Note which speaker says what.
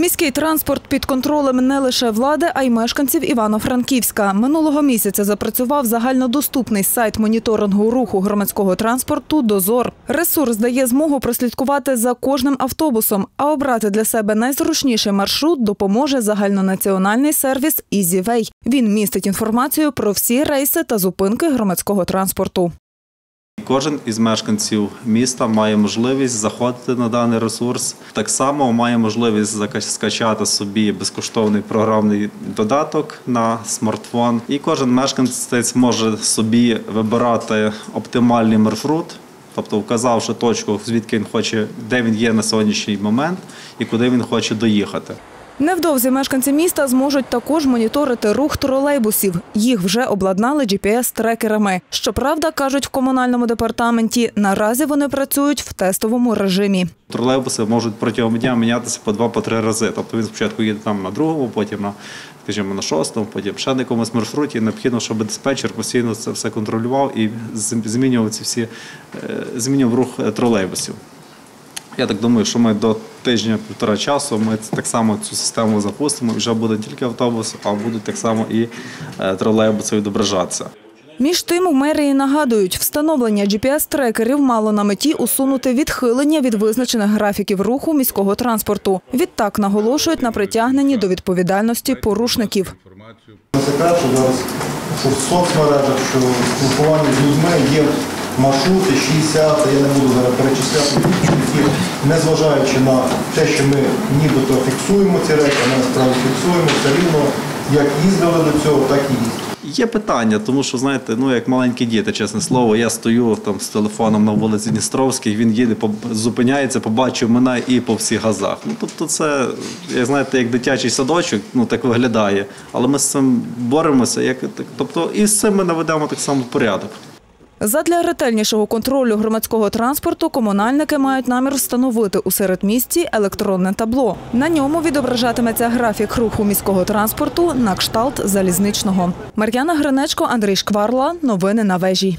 Speaker 1: Міський транспорт під контролем не лише влади, а й мешканців Івано-Франківська. Минулого місяця запрацював загальнодоступний сайт моніторингу руху громадського транспорту «Дозор». Ресурс дає змогу прослідкувати за кожним автобусом, а обрати для себе найзручніший маршрут допоможе загальнонаціональний сервіс «Ізівей». Він містить інформацію про всі рейси та зупинки громадського транспорту.
Speaker 2: Кожен із мешканців міста має можливість заходити на даний ресурс. Так само має можливість скачати собі безкоштовний програмний додаток на смартфон. І кожен мешканець може собі вибирати оптимальний маршрут, тобто вказавши точку, звідки він хоче, де він є на сьогоднішній момент і куди він хоче доїхати.
Speaker 1: Невдовзі мешканці міста зможуть також моніторити рух тролейбусів. Їх вже обладнали GPS-трекерами. Щоправда, кажуть в комунальному департаменті, наразі вони працюють в тестовому режимі.
Speaker 2: Тролейбуси можуть протягом дня мінятися по два-по три рази. Тобто він спочатку їде там на другому, потім на скажімо, на шостому, потім ще на якомусь маршруті. Необхідно, щоб диспетчер постійно це все контролював і змінював ці всі е, змінював рух е, тролейбусів. Я так думаю, що ми до тижня-півтора часу ми так само цю систему запустимо. Вже буде не тільки автобуси, а будуть так само і е, тролейбуси відображатися.
Speaker 1: Між тим, у мерії нагадують, встановлення GPS-трекерів мало на меті усунути відхилення від визначених графіків руху міського транспорту. Відтак наголошують на притягненні до відповідальності порушників.
Speaker 3: Не секрет, що зараз що в соцмережах, що в спілкуванні з людьми є маршрути 60, я не буду зараз перечисляти, незважаючи на те, що ми нібито фіксуємо ці речі, ми насправді фіксуємо все рівно, як їздили до цього, так і їздимо.
Speaker 2: Є питання, тому що знаєте, ну як маленькі діти, чесне слово, я стою там з телефоном на вулиці Дністровській, він їде, зупиняється, побачив мене і по всіх газах. Ну тобто, це як знаєте, як дитячий садочок, ну так виглядає. Але ми з цим боремося. Як так- тобто, і з цим ми наведемо так само порядок.
Speaker 1: Задля ретельнішого контролю громадського транспорту комунальники мають намір встановити у середмісті електронне табло. На ньому відображатиметься графік руху міського транспорту на кшталт залізничного. Мар'яна Гринечко, Андрій Шкварла. Новини на вежі.